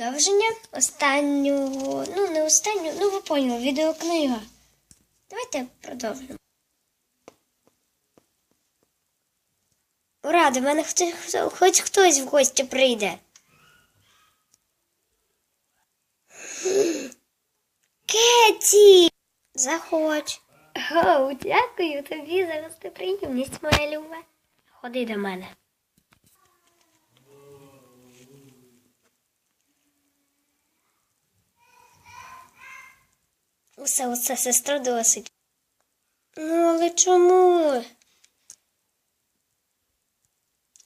продовження останнього, ну не останнього, ну ви поняли, відеокнига. Давайте продовжимо. Ура, до мене хоч, хто- хоч хтось в гості прийде. Кеті! Заходь. Оу, дякую тобі за гостеприємність, моя люба. Ходи до мене. Усе, усе, сестра досить. Ну, але чому?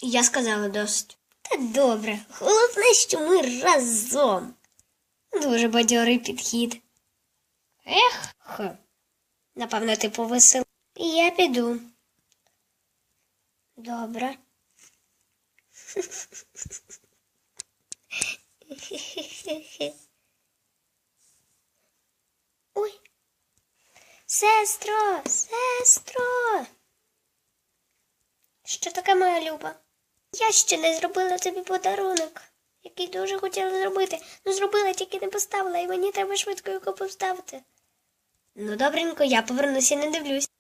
Я сказала досить. Та добре. Головне, що ми разом. Дуже бадьорий підхід. Ех, х. Напевно, ти повесел. Я піду. Добре. Сестро, сестро. Що таке моя люба? Я ще не зробила тобі подарунок, який дуже хотіла зробити. Ну зробила, тільки не поставила, і мені треба швидко його поставити. Ну, добренько, я повернуся і не дивлюсь.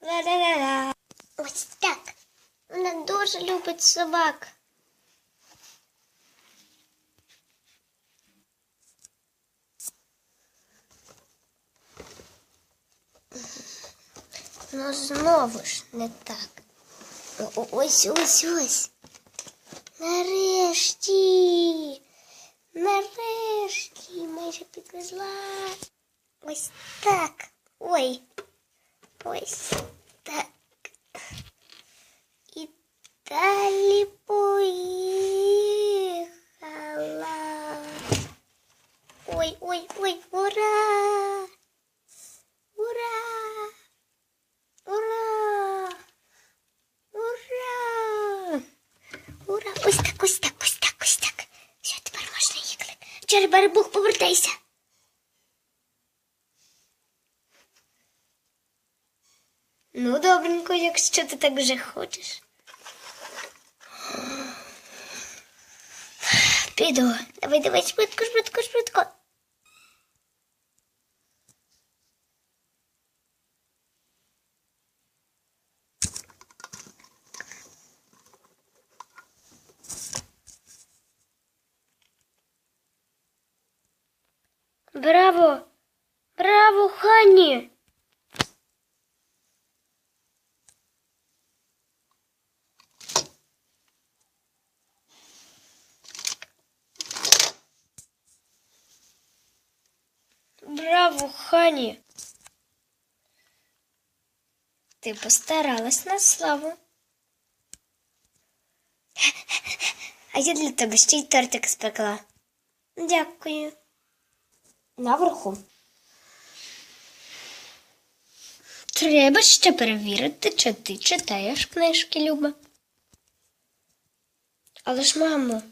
Ла-ла-ла-ла. Ось так. Вона дуже любить собак. Ну, знову ж не так. О- о- Ось, ось, ось. Нарешті. Нарешті майже підвезла. Ось так. Ой. Ось так. І далі поїхала. Ой, ой, ой, ура! Так, ось так, ось так, ось так. Все, тепер можна їхати. Чербарбух, повертайся. Ну, добренько, якщо ти так вже хочеш. Піду. Давай, давай, швидко, швидко, швидко. Браво! Браво, Ханні! Браво, Хані! Ти постаралась на славу. А я для тебе ще й тортик спекла. Дякую. Наверху. Треба ще перевірити, чи ти читаєш книжки, Люба. Але ж, мамо.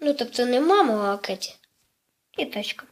Ну, тобто не мамо, а Кеті. Кіточка.